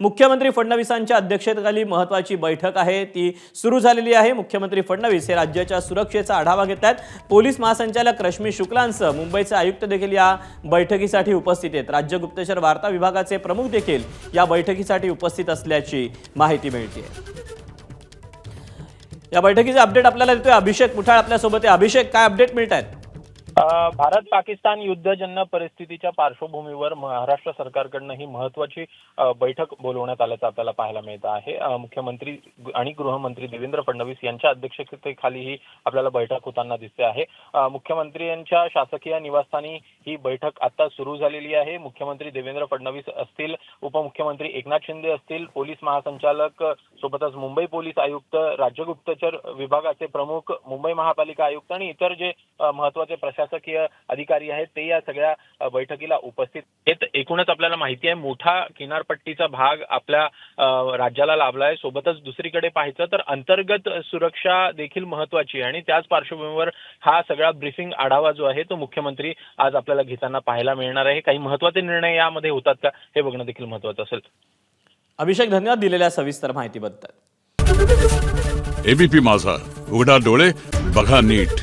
मुख्यमंत्री फडणवीसांच्या अध्यक्षतेखाली महत्वाची बैठक आहे. ती सुरू झालेली आहे. मुख्यमंत्री फडणवीस हे राज्याच्या सुरक्षेचा आढावा घेत आहेत. पोलीस महासंचालक रश्मी शुक्लांसह मुंबईचे आयुक्त देखील या बैठकीसाठी उपस्थित आहेत. राज्य गुप्तचर वार्ता विभागाचे प्रमुख देखील या बैठकीसाठी उपस्थित असल्याची माहिती मिळते या बैठकीचे अपडेट आपल्याला देतोय अभिषेक मुठाळ आपल्यासोबत आहे. अभिषेक काय अपडेट मिळत आहेत भारत पाकिस्तान युद्धजन्य परिस्थितीच्या पार्श्वभूमीवर महाराष्ट्र सरकारकडनं ही महत्वाची बैठक बोलवण्यात आल्याचं आपल्याला पाहायला मिळत आहे. मुख्यमंत्री आणि गृहमंत्री देवेंद्र फडणवीस यांच्या अध्यक्षतेखाली ही आपल्याला बैठक होताना दिसते आहे. मुख्यमंत्री यांच्या शासकीय निवासस्थानी ही बैठक आता सुरू झालेली आहे. मुख्यमंत्री देवेंद्र फडणवीस असतील उपमुख्यमंत्री एकनाथ शिंदे असतील पोलीस महासंचालक सोबतच मुंबई पोलीस आयुक्त राज्य गुप्तचर विभागाचे प्रमुख मुंबई महापालिका आयुक्त आणि इतर जे महत्त्वाचे प्रशासकीय अधिकारी आहेत. ते या सगळ्या बैठकीला उपस्थित आहेत. एकूणच आपल्याला माहिती आहे मोठा किनारपट्टीचा भाग आपल्या राज्याला लाभला आहे. सोबतच दुसरीकडे पाहायचं तर अंतर्गत सुरक्षा देखील महत्वाची आहे. आणि त्याच पार्श्वभूमीवर हा सगळा ब्रीफिंग आढावा जो आहे तो मुख्यमंत्री आज आपल्याला घेताना पाहायला मिळणार आहे. काही महत्त्वाचे निर्णय यामध्ये होतात का हे बघणं देखील महत्वाचं असेल. अभिषेक धन्यवाद दिलेल्या सविस्तर माहितीबद्दल. एबीपी माझा. उघडा डोळे बघा नीट.